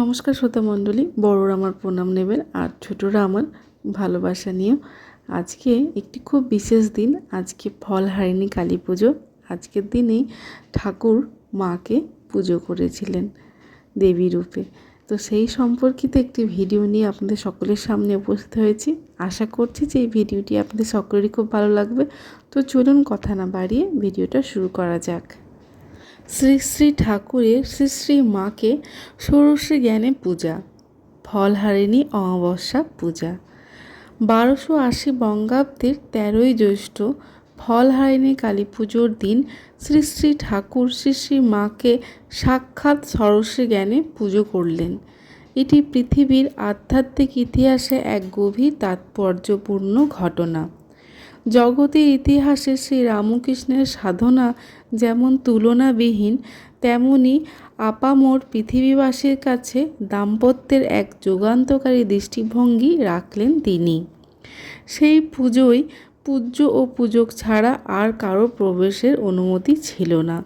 নমস্কার শ্রোতা মণ্ডলী, বড়রা আমার প্রণাম নেবেন আর ছোটরা আমার ভালোবাসা নিয়েও। আজকে একটি খুব বিশেষ দিন, আজকে ফল হারিনি কালী পুজো। আজকের দিনেই ঠাকুর মাকে পুজো করেছিলেন দেবী রূপে। তো সেই সম্পর্কিত একটি ভিডিও নিয়ে আপনাদের সকলের সামনে উপস্থিত হয়েছি। আশা করছি যে এই ভিডিওটি আপনাদের সকলেরই খুব ভালো লাগবে। তো চলুন কথা না বাড়িয়ে ভিডিওটা শুরু করা যাক। শ্রী শ্রী ঠাকুরের শ্রী শ্রী মাকে ষোড়শী জ্ঞানে পূজা, ফলহারিণী অমাবস্যা পূজা। বারোশো আশি বঙ্গাব্দের তেরোই জ্যৈষ্ঠ ফলহারিণী কালী পুজোর দিন শ্রী শ্রী ঠাকুর শ্রী শ্রী মাকে সাক্ষাৎ সরস্বী জ্ঞানে পুজো করলেন। এটি পৃথিবীর আধ্যাত্মিক ইতিহাসে এক গভীর তাৎপর্যপূর্ণ ঘটনা। জগতের ইতিহাসে শ্রী রামকৃষ্ণের সাধনা যেমন তুলনাবিহীন, তেমনি আপামোর পৃথিবীবাসীর কাছে দাম্পত্যের এক যুগান্তকারী দৃষ্টিভঙ্গি রাখলেন তিনি। সেই পুজোয় পূজ্য ও পূজক ছাড়া আর কারও প্রবেশের অনুমতি ছিল না।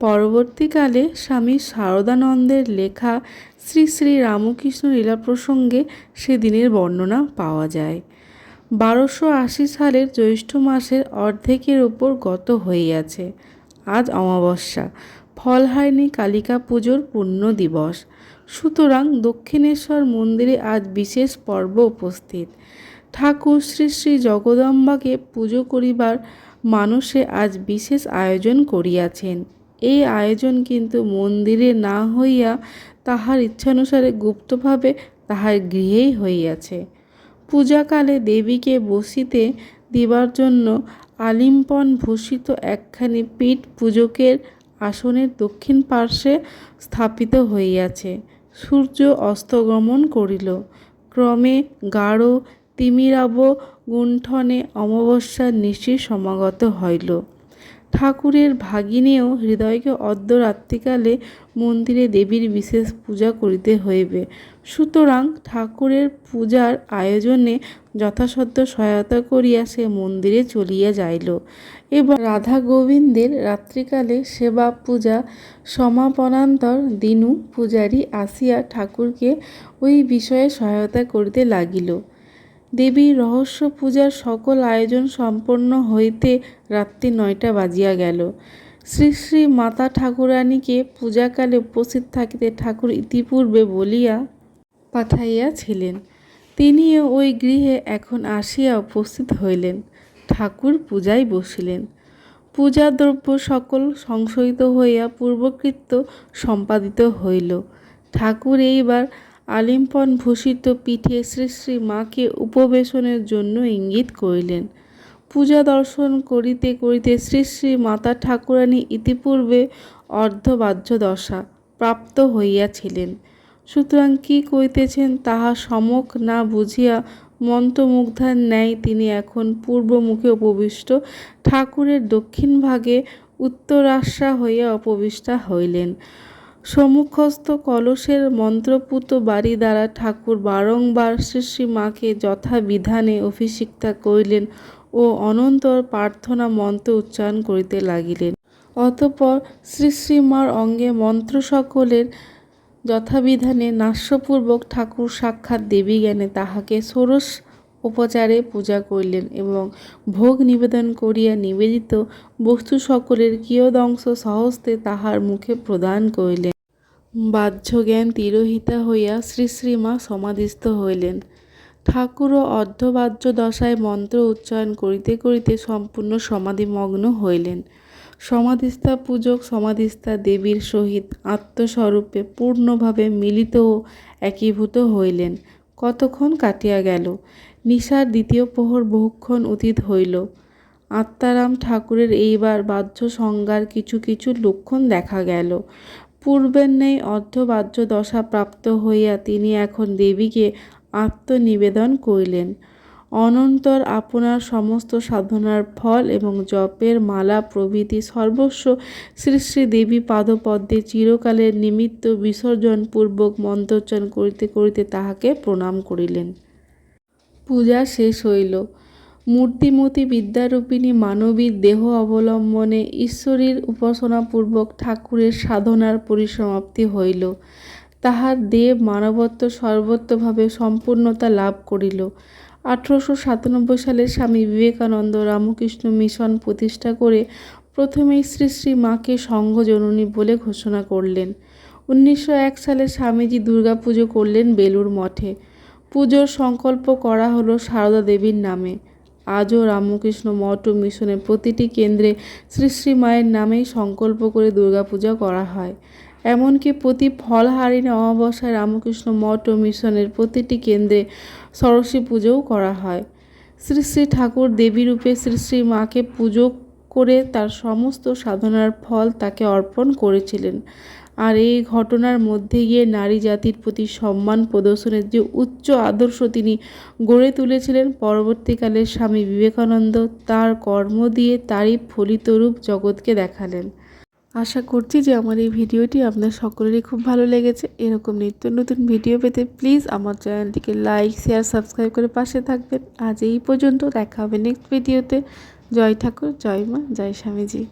পরবর্তীকালে স্বামী শারদানন্দের লেখা শ্রী শ্রী রামকৃষ্ণ লীলা প্রসঙ্গে সেদিনের বর্ণনা পাওয়া যায়। বারোশো আশি সালের জ্যৈষ্ঠ মাসের অর্ধেকের ওপর গত হইয়াছে। আজ অমাবস্যা। ফলহারিণী কালিকা পুজোর পূর্ণ দিবস। সুতরাং দক্ষিণেশ্বর মন্দিরে আজ বিশেষ পর্ব উপস্থিত। ঠাকুর শ্রী শ্রী জগদম্বাকে পুজো করিবার মানুষে আজ বিশেষ আয়োজন করিয়াছেন। এই আয়োজন কিন্তু মন্দিরে না হইয়া তাহার ইচ্ছানুসারে গুপ্তভাবে তাহার গৃহেই হইয়াছে। পূজাকালে দেবীকে বসিতে দিবার জন্য আলিম্পন ভূষিত একখানি পীঠ পূজকের আসনের দক্ষিণ পার্শ্বে স্থাপিত হইয়াছে। সূর্য অস্তগমন করিল। ক্রমে গাঢ় তিমিরাব গুণ্ঠনে অমাবস্যার নিশি সমাগত হইল। ঠাকুরের ভাগিনেও হৃদয়কে অর্ধরাত্রিকালে মন্দিরে দেবীর বিশেষ পূজা করিতে হইবে। সুতরাং ঠাকুরের পূজার আয়োজনে যথাসাধ্য সহায়তা করিয়া সে মন্দিরে চলিয়া যাইল। এবং রাধা গোবিন্দের রাত্রিকালে সেবা পূজা সমাপনান্তর দিনু পূজারী আসিয়া ঠাকুরকে ওই বিষয়ে সহায়তা করিতে লাগিল। দেবীর রহস্য পূজার সকল আয়োজন সম্পন্ন হইতে রাত্রি নয়টা বাজিয়া গেল। শ্রী শ্রী মাতা ঠাকুরানীকে পূজাকালে উপস্থিত থাকিতে ঠাকুর ইতিপূর্বে বলিয়া পাঠাইয়াছিলেন। তিনিও ওই গৃহে এখন আসিয়া উপস্থিত হইলেন। ঠাকুর পূজায় বসিলেন। পূজা দ্রব্য সকল সংশয়িত হইয়া পূর্বকৃত্য সম্পাদিত হইল। ঠাকুর এইবার আলিম্পন ভূষিত পিঠে শ্রী শ্রী মাকে উপবেশনের জন্য ইঙ্গিত করিলেন। পূজা দর্শন করিতে করিতে শ্রী শ্রী মাতা ঠাকুরানী ইতিপূর্বে অর্ধবাহ্য দশা প্রাপ্ত হইয়াছিলেন। সুতরাং কি করিতেছেন তাহা সমক না বুঝিয়া মন্ত্রমুগ্ধার ন্যায় তিনি এখন পূর্বমুখে উপবিষ্ট। ঠাকুরের দক্ষিণ ভাগে উত্তরাশা হইয়া উপবিষ্টা হইলেন। সম্মুখস্থ কলসের মন্ত্রপুত বাড়ি দ্বারা ঠাকুর বারংবার শ্রী মাকে যথাবিধানে অভিষিক্তা করিলেন ও অনন্তর প্রার্থনা মন্ত্র উচ্চারণ করিতে লাগিলেন। অতঃপর শ্রী শ্রীমার অঙ্গে মন্ত্র সকলের যথাবিধানে নাস্যপূর্বক ঠাকুর সাক্ষাৎ দেবী জ্ঞানে তাহাকে ষোড়শ উপচারে পূজা করিলেন এবং ভোগ নিবেদন করিয়া নিবেদিত বস্তু সকলের কিয়দংশ সহস্তে তাহার মুখে প্রদান করিলেন। বাহ্যজ্ঞান তিরোহিতা হইয়া শ্রী শ্রীমা সমাধিস্থ হইলেন। ঠাকুরও অর্ধবাহ্য দশায় মন্ত্র উচ্চারণ করিতে করিতে সম্পূর্ণ সমাধিমগ্ন হইলেন। সমাধিস্থা পূজক সমাধিস্থা দেবীর সহিত আত্মস্বরূপে পূর্ণভাবে মিলিত ও একীভূত হইলেন। কতক্ষণ কাটিয়া গেল? নিশার দ্বিতীয় প্রহর বহুক্ষণ অতীত হইল। আত্মারাম ঠাকুরের এইবার বাহ্য সংজ্ঞার কিছু কিছু লক্ষণ দেখা গেল। পূর্বের ন্যায় অর্ধবাহ্য দশা প্রাপ্ত হইয়া তিনি এখন দেবীকে আত্মনিবেদন করিলেন। অনন্তর আপনার সমস্ত সাধনার ফল এবং জপের মালা প্রভৃতি সর্বস্ব শ্রী শ্রী দেবী পাদপদ্মে চিরকালের নিমিত্ত বিসর্জনপূর্বক মন্ত্রোচ্চারণ করিতে করিতে তাহাকে প্রণাম করিলেন। পূজা শেষ হইল। মূর্তিমতী বিদ্যারূপিণী মানবীর দেহ অবলম্বনে ঈশ্বরীর উপাসনাপূর্বক ঠাকুরের সাধনার পরিসমাপ্তি হইল। তাহার দেব মানবত্ব সর্বত্রভাবে সম্পূর্ণতা লাভ করিল। আঠারোশো সাতানব্বই সালে স্বামী বিবেকানন্দ রামকৃষ্ণ মিশন প্রতিষ্ঠা করে প্রথমেই শ্রী শ্রী মাকে সংঘজননী বলে ঘোষণা করলেন। উনিশশো এক সালে স্বামীজি দুর্গাপুজো করলেন বেলুর মঠে। পুজোর সংকল্প করা হলো সারদা দেবীর নামে। আজও রামকৃষ্ণ মঠ ও মিশনের প্রতিটি কেন্দ্রে শ্রী শ্রী মায়ের নামেই সংকল্প করে দুর্গাপূজা করা হয়। এমনকি প্রতি ফলহারিণী অমাবস্যায় রামকৃষ্ণ মঠ ও মিশনের প্রতিটি কেন্দ্রে সরস্বতী পুজোও করা হয়। শ্রী শ্রী ঠাকুর দেবী রূপে শ্রী শ্রী মাকে পুজো করে তার সমস্ত সাধনার ফল তাকে অর্পণ করেছিলেন। আর এই ঘটনার মধ্যে গিয়ে নারী জাতির প্রতি সম্মান প্রদর্শনের যে উচ্চ আদর্শ তিনি গড়ে তুলেছিলেন, পরবর্তীকালে স্বামী বিবেকানন্দ তার কর্ম দিয়ে তারই ফলিত রূপ জগৎকে দেখালেন। আশা করছি যে আমার এই ভিডিওটি আপনার সকলেরই খুব ভালো লেগেছে। এরকম নিত্য নতুন ভিডিও পেতে প্লিজ আমার চ্যানেলটিকে লাইক শেয়ার সাবস্ক্রাইব করে পাশে থাকবেন। আজ এই পর্যন্ত দেখা হবে নেক্সট ভিডিওতে জয় ঠাকুর, জয় মা, জয় স্বামীজি।